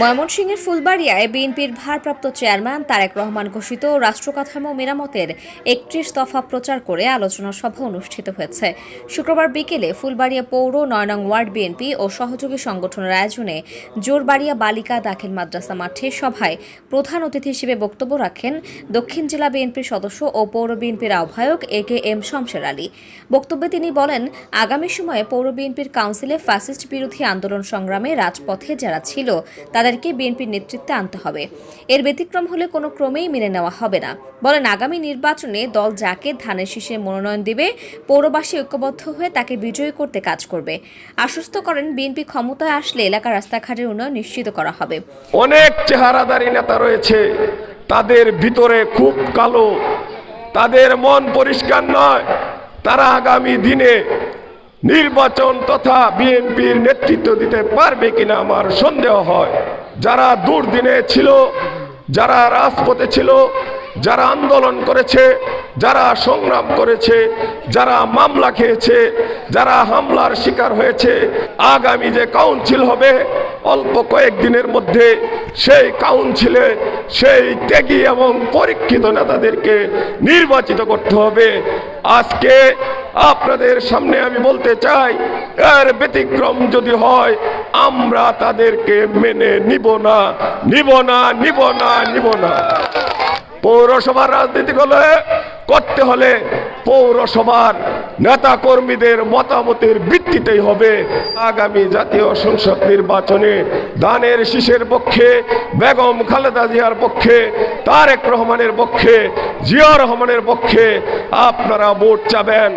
ময়মনসিংহের ফুলবাড়িয়ায় বিএনপির ভারপ্রাপ্ত চেয়ারম্যান তারেক রহমান ঘোষিত রাষ্ট্রকাঠামো মেরামতের একত্রিশ দফা প্রচার করে আলোচনা সভা অনুষ্ঠিত হয়েছে। শুক্রবার বিকেলে ফুলবাড়িয়া পৌর নয়নং ওয়ার্ড বিএনপি ও সহযোগী সংগঠনের আয়োজনে জোরবাড়িয়া বালিকা দাখিল মাদ্রাসা মাঠে সভায় প্রধান অতিথি হিসেবে বক্তব্য রাখেন দক্ষিণ জেলা বিএনপির সদস্য ও পৌর বিএনপির আহ্বায়ক এ কে এম শমশের আলী। বক্তব্যে তিনি বলেন, আগামী সময়ে পৌর বিএনপির কাউন্সিলে ফ্যাসিস্ট বিরোধী আন্দোলন সংগ্রামে রাজপথে যারা ছিল, তাদেরকে বিএনপির নেতৃত্বে আনতে হবে। এর ব্যতিক্রম হলে কোনো ক্রমেই মেনে নেওয়া হবে না। বলেন, আগামী নির্বাচনে দল যাকে ধানের শীষে মনোনয়ন দেবে, পৌরবাসী ঐক্যবদ্ধ হয়ে তাকে বিজয়ী করতে কাজ করবে। আশ্বস্ত করেন, বিএনপি ক্ষমতায় আসলে এলাকার রাস্তাঘাটের উন্নয়ন নিশ্চিত করা হবে। অনেক চেহারাদারি নেতা রয়েছে। তাদের ভিতরে খুব কালো। তাদের মন পরিষ্কার নয়। তারা আগামী দিনে নির্বাচন তথা বিএনপির নেতৃত্ব দিতে পারবে কিনা আমার সন্দেহ হয়। যারা দুর্দিনে ছিল, যারা রাজপথে ছিল, যারা আন্দোলন করেছে, যারা সংগ্রাম করেছে, যারা মামলা খেয়েছে, যারা হামলার শিকার হয়েছে, আগামী যে কাউন্সিল হবে, অল্প কয়েকদিনের মধ্যে সেই কাউন্সিলে সেই ত্যাগী এবং পরীক্ষিত নেতাদেরকে নির্বাচিত করতে হবে। আজকে আপনাদের সামনে আমি বলতে চাই, এর ব্যতিক্রম যদি হয়, আমরা তাদেরকে মেনে নিব না নিব না নিব না নিব না। পৌরসভার রাজনীতি করলে, করতে হলে পৌরসভার নেতা কর্মীদের মতামতের ভিত্তিতেই হবে। আগামী জাতীয় সংসদ নির্বাচনে দানের শীষের পক্ষে, বেগম খালেদা জিয়ার পক্ষে, তারেক রহমানের পক্ষে, জিয়া রহমানের পক্ষে আপনারা ভোট চাবেন।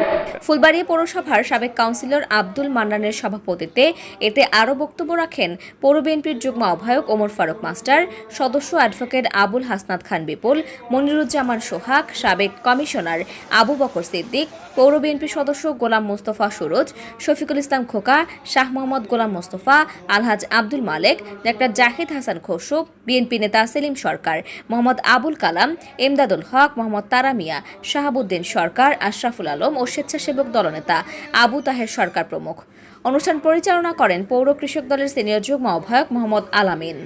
ফুলবাড়িয়া পৌরসভার সাবেক কাউন্সিলর আব্দুল মান্নানের সভাপতিত্বে এতে আরও বক্তব্য রাখেন পৌর বিএনপির যুগ্ম আহ্বায়ক ওমর ফারুক মাস্টার, সদস্য অ্যাডভোকেট আবুল হাসনাত খান বিপুল, মনিরুজ্জামান সোহাগ, সাবেক কমিশনার আবু বকর সিদ্দিক, পৌর বিএনপি সদস্য গোলাম মোস্তফা সুরজ, শফিকুল ইসলাম খোকা, শাহ মোহাম্মদ গোলাম মোস্তফা, আলহাজ আব্দুল মালেক, ডাক্তার জাহিদ হাসান খসরু বিএনপি নেতা সেলিম সরকার, মোহাম্মদ আবুল কালাম, এমদাদুল হক, মোহাম্মদ তারা মিয়া, শাহাবুদ্দিন সরকার, আশরাফুল আলম ও স্বেচ্ছাসেবক দলনেতা আবু তাহের সরকার প্রমুখ। অনুষ্ঠান পরিচালনা করেন পৌর কৃষক দলের সিনিয়র যুগ্ম আহ্বায়ক মোহাম্মদ আলামিন